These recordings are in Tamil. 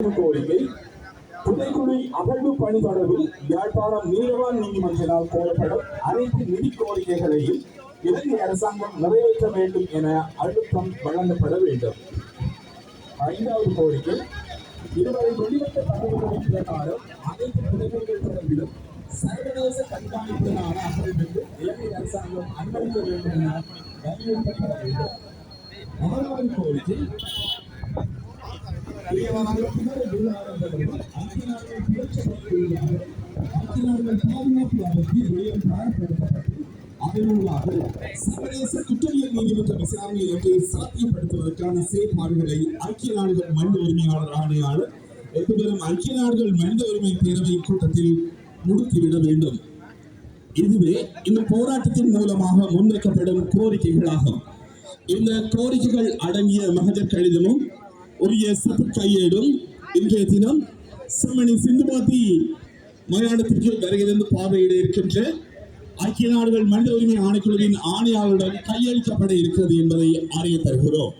கோரிக்கை புதைக்குழி அகழ்வு பணி தொடர்பில் யாழ்ப்பாணம் நீதவான் நீதிமன்றத்தினால் கோரப்படும் அனைத்து நிதி கோரிக்கைகளையும் இலங்கை அரசாங்கம் நிறைவேற்ற வேண்டும் என அழுத்தம் வழங்கப்பட வேண்டும். ஐந்தாவது கோரிக்கை இதுவரை வெளியிட்ட தகவல்களின் பிரகாரம் அனைத்து புதைக்குழிகள் தொடர்பிலும் சர்வதேச கண்காணிப்பிலான அகழ்வுக்கு இலங்கை அரசாங்கம் அனுமதிக்க வேண்டும் என வலியுறுத்தப்பட வேண்டும். ஆறாவது கோரிக்கை சர்வதேச குற்றவியல் நீதிமன்ற விசாரணை ஒன்றை சாத்தியப்படுத்துவதற்கான செயற்பாடுகளை ஐக்கிய நாடுகள் மனித உரிமையாளர் ஆணையாளர் எதிர்வரும் ஐக்கிய நாடுகள் மனித உரிமை பேரவை கூட்டத்தில் முடுக்கிவிட வேண்டும் இதுவே இந்த போராட்டத்தின் மூலமாக முன்வைக்கப்படும் கோரிக்கைகளாகும். இந்த கோரிக்கைகள் அடங்கிய மகஜர் கடிதமும் உரிய சத்து கையேடும் இன்றைய தினம் செம்மணி சிந்துபாத்தி மயானத்திற்கு வருகிறது பார்வையிட இருக்கின்ற ஐக்கிய நாடுகள் மனித உரிமை ஆணைக்குழுவின் ஆணையாளருடன் கையளிக்கப்பட இருக்கிறது என்பதை அறிய தருகிறோம்.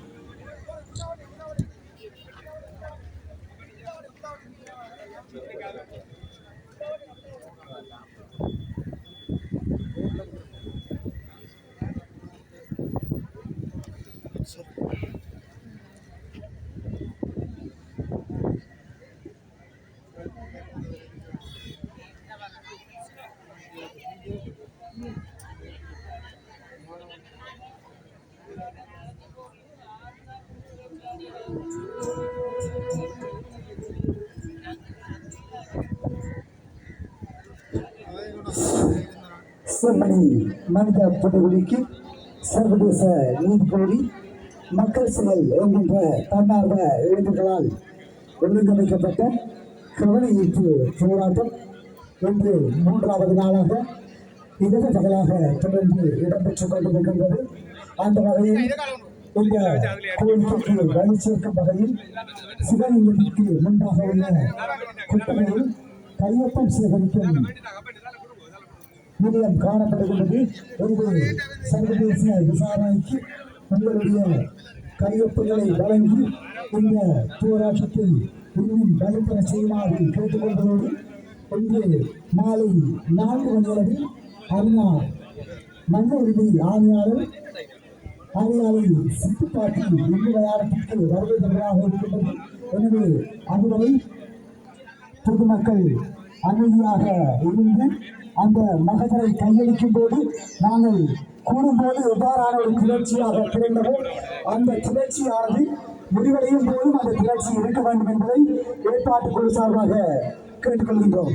செம்மணி மனித படுகொலைக்கு சர்வதேச நீதி கோரி மக்கள் செயல் என்கின்ற தன்னார்வ இளைஞர்களால் ஒழுங்கமைக்கப்பட்ட கவன ஈர்ப்பு போராட்டம் இன்று மூன்றாவது நாளாக இரவு பகலாக தொடர்ந்து இடம்பெற்றுக் கொண்டிருக்கின்றது. அந்த வகையில் இந்த கோரிக்கைக்கு வலு சேர்க்கும் வகையில் சிவலிங்கத்திற்கு முன்பாக உள்ள குட்டகையில் கையொப்பம் சேகரிக்கும் நிலையம் காணப்படுகின்றது ஒரு சர்வதேச விசாரணைக்கு உங்களுடைய கையொப்புகளை வழங்கி இந்த போராட்டத்தை இன்னும் வலுப்பெற செய்யுமாறு கேட்டுக்கொள்வதோடு இன்று மாலை நான்கு மணி அளவில் அண்ணா மனித உரிமை ஆணையாளர் ஆணையாளை சுட்டுப்பாட்டி இன்று விளையாடத்திற்கு வருகை தருவதாக இருக்கின்றது. எனவே அதுவரை பொதுமக்கள் அமைதியாக இருந்து அந்த மகதரை கையளிக்கும் போது நாங்கள் கூடும்போது எவ்வாறான ஒரு கிளர்ச்சியாக பிறந்ததோ அந்த கிளர்ச்சியானது முடிவடையும் போதும் அந்த கிளர்ச்சி இருக்க வேண்டும் என்பதை ஏற்பாட்டு குழு சார்பாக கேட்டுக்கொள்கின்றோம்.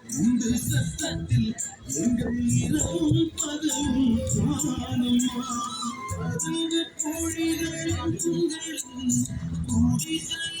உங்கள் சத்தத்தில் எங்கள் இரவும் பகலும் காணுமா? பதிவு பொழிகள் கூடிதல்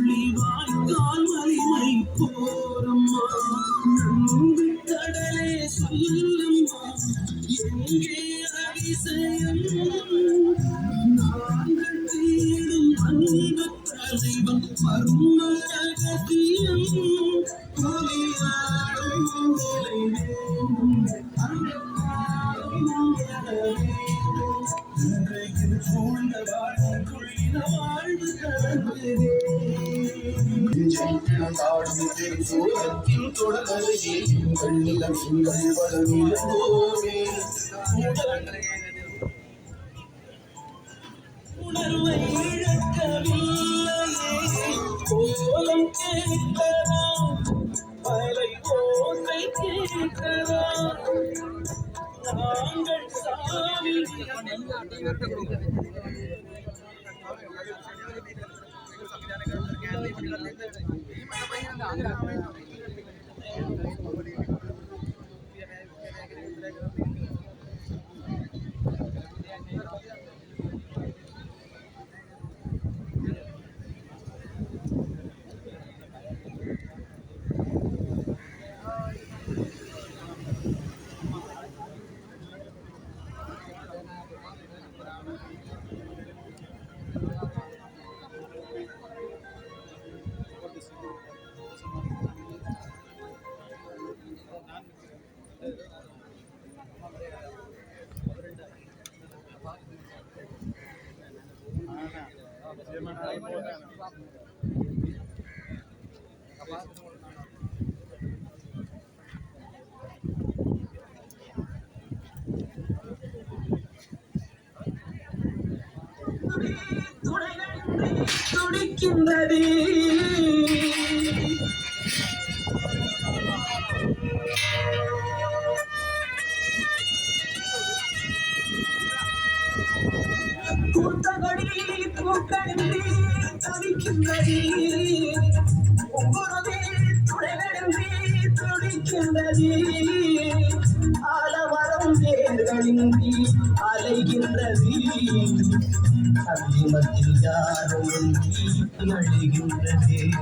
தொடர்ந்து உங்கள் நிலம் எங்கள் வளமிழந்தோமே உணர்வை கேட்கலாம் மலை ஓசை கேட்கலாம் நாங்கள் சாமி துடிக்கின்றது கூட்டபடி பூக்களின்றி தவிக்கின்றது ஒவ்வொருவே துணைகளின்றி துடிக்கின்றது.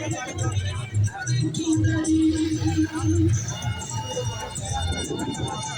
Thank you.